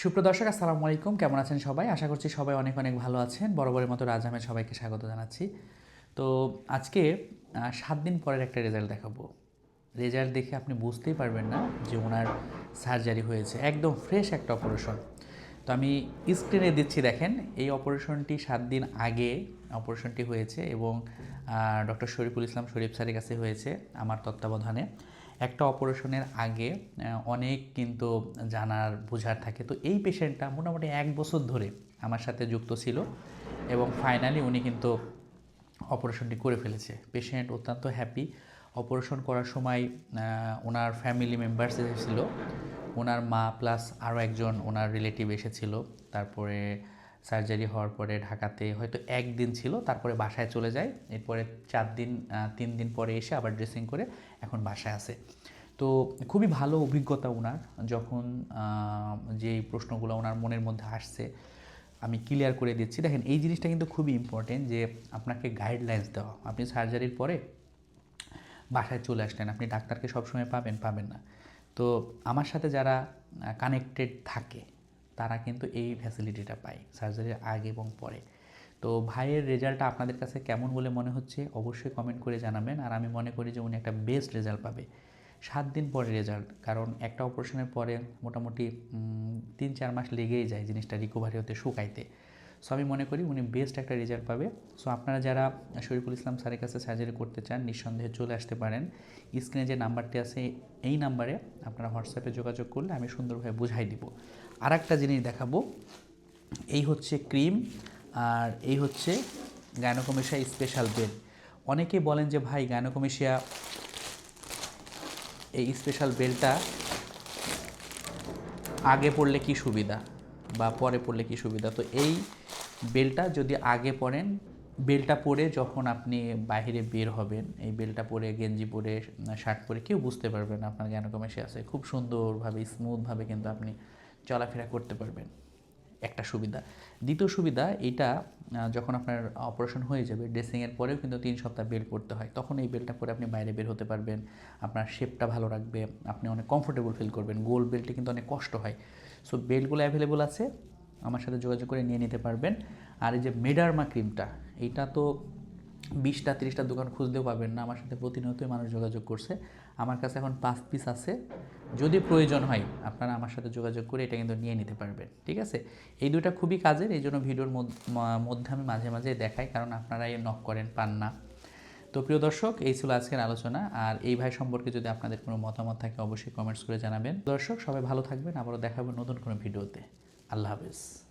সুপ্রদর্শক আসসালামু আলাইকুম। কেমন আছেন সবাই? আশা করছি সবাই অনেক অনেক ভালো আছেন। বরাবরের মতো রাজ আহমেদ সবাইকে স্বাগত জানাচ্ছি। তো আজকে সাত দিন পরের একটা রেজাল্ট দেখাবো। রেজাল্ট দেখে আপনি বুঝতেই পারবেন না যে ওনার সার্জারি হয়েছে। একদম ফ্রেশ একটা অপারেশন তো আমি স্ক্রিনে দিচ্ছি, দেখেন, এই অপারেশনটি সাত দিন আগে অপারেশনটি হয়েছে এবং ডক্টর শরীফুল ইসলাম শরীফ স্যারের কাছে হয়েছে আমার তত্ত্বাবধানে। একটা অপারেশনের আগে অনেক কিন্তু জানার, বোঝার থাকে। তো এই পেশেন্টটা মোটামুটি এক বছর ধরে আমার সাথে যুক্ত ছিল এবং ফাইনালি উনি কিন্তু অপারেশনটি করে ফেলেছে। পেশেন্ট অত্যন্ত হ্যাপি অপারেশন করার সময় ওনার ফ্যামিলি মেম্বার্স এসেছিল। ওনার মা প্লাস আরও একজন ওনার রিলেটিভ এসেছিল। তারপরে সার্জারি হওয়ার পরে ঢাকাতে হয়তো একদিন ছিল, তারপরে বাসায় চলে যায়। এরপরে চার দিন তিন দিন পরে এসে আবার ড্রেসিং করে এখন বাসায় আসে তো খুবই ভালো অভিজ্ঞতা ওনার যখন যে প্রশ্নগুলো ওনার মনের মধ্যে আসছে, আমি ক্লিয়ার করে দিচ্ছি। দেখেন, এই জিনিসটা কিন্তু খুবই ইম্পর্টেন্ট যে আপনাকে গাইডলাইন্স দেওয়া। আপনি সার্জারির পরে বাসায় চলে আসলেন, আপনি ডাক্তারকে সবসময় পাবেন পাবেন না। তো আমার সাথে যারা কানেক্টেড থাকে তারা কিন্তু এই ফ্যাসিলিটিটা পায় সার্জারির আগে এবং পরে। তো ভাইয়ের রেজাল্টটা আপনাদের কাছে কেমন বলে মনে হচ্ছে অবশ্যই কমেন্ট করে জানাবেন। আর আমি মনে করি যে উনি একটা বেস্ট রেজাল্ট পাবে। সাত দিন পরে রেজাল্ট কারণ একটা অপারেশনের পরে মোটামুটি তিন চার মাস লেগেই যায় জিনিসটা রিকভারি হতে শুকাইতে। সো আমি মনে করি উনি বেস্ট একটা রেজাল্ট পাবে। সো আপনারা যারা শরীফুল ইসলাম স্যারের কাছে সার্জারি করতে চান, নিঃসন্দেহে চলে আসতে পারেন। স্ক্রিনে যে নাম্বারটি আছে, এই নাম্বারে আপনারা হোয়াটসঅ্যাপে যোগাযোগ করলে আমি সুন্দরভাবে বুঝাই দিব। আর একটা জিনিস দেখাবো। এই হচ্ছে ক্রিম আর এই হচ্ছে গায়নোকমেশিয়া স্পেশাল বেড অনেকেই বলেন যে, ভাই গায়নোকমেশিয়া এই স্পেশাল বেলটা আগে পড়লে কি সুবিধা? বা পরে পড়লে কি সুবিধা? তো এই বেলটা যদি আগে পড়েন, বেলটা পরে যখন আপনি বাহিরে বের হবেন, এই বেলটা পরে, গেঞ্জি পরে শার্ট পরে কেউ বুঝতে পারবেন আপনার আপনার জ্ঞানকমেশে আছে। খুব সুন্দরভাবে, স্মুথভাবে কিন্তু আপনি চলাফেরা করতে পারবেন। একটা সুবিধা। দ্বিতীয় সুবিধা, এটা যখন আপনার অপারেশন হয়ে যাবে ড্রেসিংয়ের পরেও কিন্তু তিন সপ্তাহ বেল পড়তে হয়। তখন এই বেলটা পরে আপনি বাইরে বের হতে পারবেন, আপনার শেপটা ভালো রাখবে, আপনি অনেক কমফোর্টেবল ফিল করবেন। গোল বেল্টে কিন্তু অনেক কষ্ট হয়। সো বেল্টগুলো অ্যাভেলেবল আছে, আমার সাথে যোগাযোগ করে নিয়ে নিতে পারবেন। আর এই যে মেডারমা ক্রিমটা এটা তো বিশটা, তিরিশটা দোকান খুঁজতেও পাবেন না। আমার সাথে প্রতিনিয়তই মানুষ যোগাযোগ করছে। আমার কাছে এখন পাঁচ পিস আছে। যদি প্রয়োজন হয়, আপনারা আমার সাথে যোগাযোগ করে এটা কিন্তু নিয়ে নিতে পারবেন, ঠিক আছে? এই দুটা খুবই কাজের, এই জন্য ভিডিওর মধ্যে আমি মাঝে মাঝে দেখাই, কারণ আপনারাই নক করেন, পান না। তো প্রিয় দর্শক, এই ছিল আজকের আলোচনা। আর এই ভাই সম্পর্কে যদি আপনাদের কোনো মতামত থাকে, অবশ্যই কমেন্টস করে জানাবেন। দর্শক, সবাই ভালো থাকবেন। আবারও দেখাবো নতুন কোনো ভিডিওতে। আল্লাহ হাফেজ।